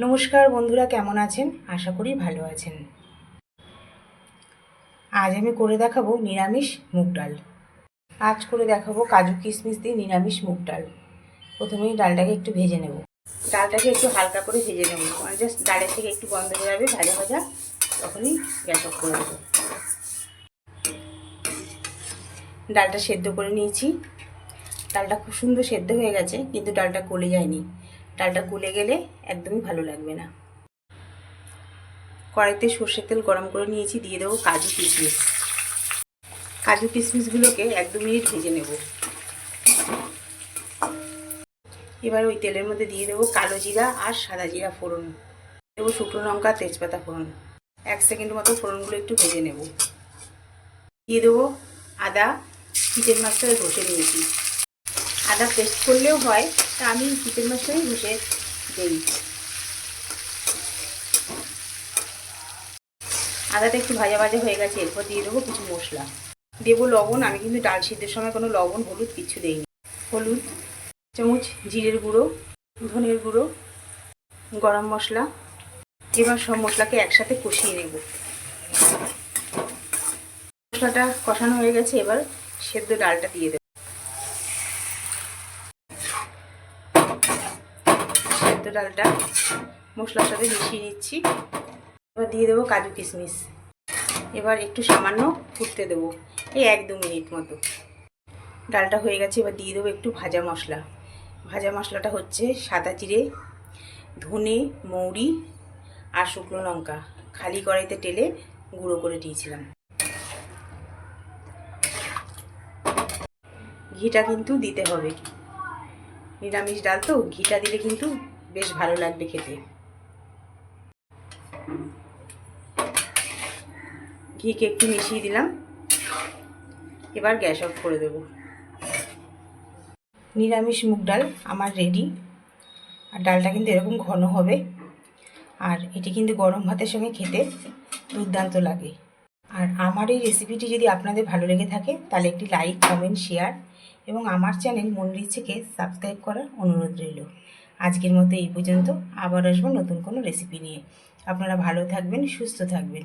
নমস্কার বন্ধুরা, কেমন আছেন? আশা করি ভালো আছেন। আজ আমি করে দেখাবো নিরামিষ মুগ ডাল। আজ করে দেখাবো কাজু কিশমিশ দিয়ে নিরামিষ মুগ ডাল। প্রথমেই ডালটাকে একটু ভেজে নেব। ডালটাকে একটু হালকা করে ভেজে নেব। মানে জাস্ট ডালের থেকে একটু গন্ধ বেরাবে ভাজা ভাজা, তখনই গ্যাস অফ করে দেবো। ডালটা সেদ্ধ করে নিয়েছি। ডালটা খুব সুন্দর সেদ্ধ হয়ে গেছে, কিন্তু ডালটা গলে যায়নি। ডালটা গলে গেলে একদমই ভালো লাগবে না। কড়াইতে সর্ষের তেল গরম করে নিয়েছি, দিয়ে দেবো কাজু কিশমিশ। কাজু কিশমিশগুলোকে এক দু মিনিট ভেজে নেব। এবার ওই তেলের মধ্যে দিয়ে দেবো কালো জিরা আর সাদা জিরা ফোড়ন। দেবো শুকনো লঙ্কা, তেজপাতা ফোড়ন। এক সেকেন্ড মতো ফোড়নগুলো একটু ভেজে নেব। দিয়ে দেবো আদা, চিকেন মাছটা ঘষে নিয়েছি। আদা পেস্ট করলেও হয় তা আমি চিকেন মাছটাই ঘষে দিই। আদাটা একটু ভাজা ভাজা হয়ে গেছে, এরপর দিয়ে দেবো কিছু মশলা। দেবো লবণ, আমি কিন্তু ডাল সিদ্ধের সময় কোনো লবণ, হলুদ কিছু দেইনি। হলুদ, চামচ, জিরের গুঁড়ো, ধনের গুঁড়ো, গরম মশলা। এবার সব মশলাকে একসাথে কষিয়ে নেব। মশলাটা কষানো হয়ে গেছে, এবার সেদ্ধ ডালটা দিয়ে দেবো। সেদ্ধ ডালটা মশলার সাথে মিশিয়ে নিচ্ছি। এবার দিয়ে দেবো কাজু কিশমিশ। এবার একটু সামান্য ফুটতে দেবো, এই এক দু মিনিট মতো। ডালটা হয়ে গেছে, এবার দিয়ে দেবো একটু ভাজা মশলা। ভাজা মশলাটা হচ্ছে সাদা জিরে, ধনে, মৌরি আর শুকনো লঙ্কা। খালি কড়াইতে টেলে গুঁড়ো করে দিয়েছিলাম। ঘিটা কিন্তু দিতে হবে। নিরামিষ ডাল তো, ঘিটা দিলে কিন্তু বেশ ভালো লাগবে খেতে। ঘিকে একটু মিশিয়ে দিলাম। এবার গ্যাস অফ করে দেব। নিরামিষ মুগ ডাল আমার রেডি আর ডালটা কিন্তু এরকম ঘন হবে। আর এটি কিন্তু গরম ভাতের সঙ্গে খেতে দুর্দান্ত লাগে। আর আমার এই রেসিপিটি যদি আপনাদের ভালো লেগে থাকে, তাহলে একটি লাইক কমেন্ট শেয়ার এবং আমার চ্যানেল মনিরিচেকে সাবস্ক্রাইব করার অনুরোধ রইল। আজকের মতো এই পর্যন্ত। আবার আসব নতুন কোনো রেসিপি নিয়ে। আপনারা ভালো থাকবেন, সুস্থ থাকবেন।